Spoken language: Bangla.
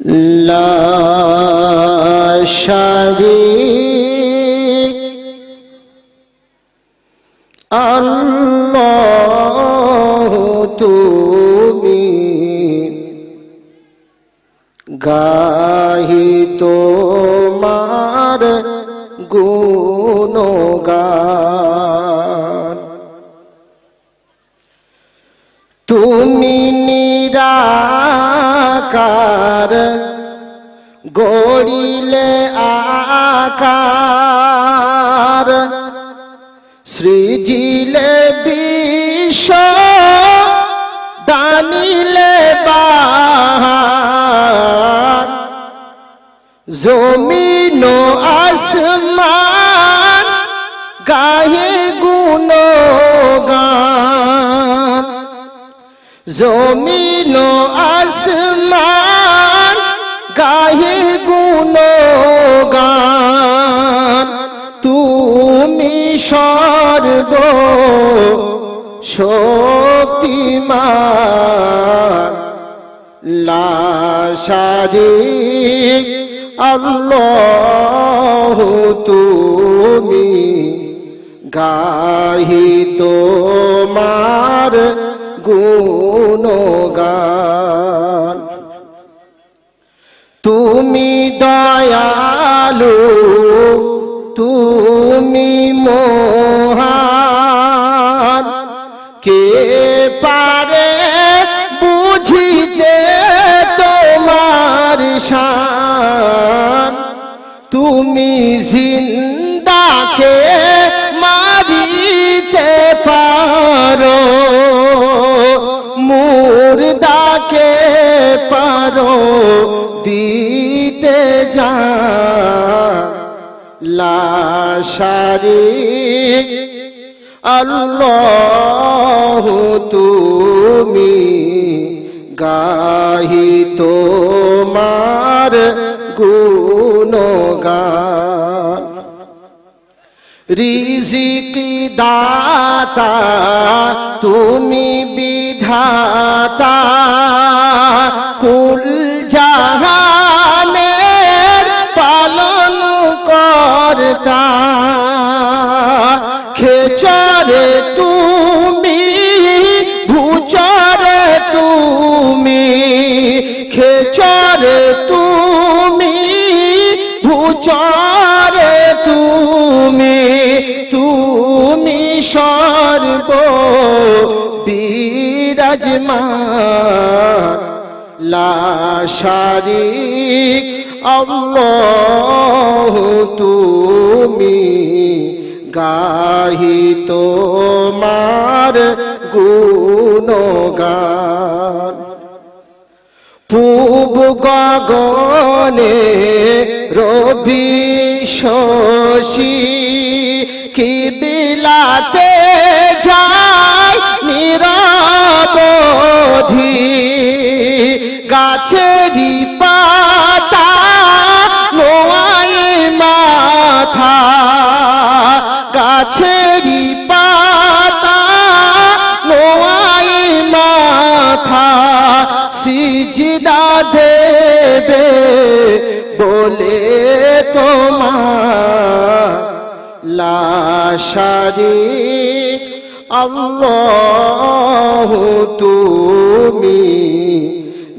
لا شريك আল্লাহ তুমি গাহি তোমার গুণগান তুমি নিরাকার গড়িলে আকার। সৃজিলে বিশ্ব দানিলে বাহার। জমিন আসমান গায়ে গুণগান। জমিন আসমান গায়ে গুণগান। তুমি সর্ব শক্তিমান। লাশারিক আল্লাহ তুমি গাহি তোমার গুণগান। তুমি দয়ালু তুমি মহান। কে পারে বুঝিতে তোমার শান? তুমি জিন্দাকে পারো দিতে যা। লাশারিক আল্লাহ তুমি গাহি তোমার গুণগান। রিজিক দাতা তুমি বিধাতা। কুল জাহানের পালন করতা। খেচরে তুমি, ভূচরে তুমি, খেচরে তুমি, ভূচরে তুমি তুমি সর্ব বিরাজমান লাশারিক আল্লাহ তুমি গাহি তোমার গুণগান। পূব গগনে রবি শশী গাছেরই পাতা নোয়াই মাথা। গাছেরই পাতা নোয়াই মাথা। সিজদা দেবে বলে তোমার লাশারিক আল্লাহ তুমি।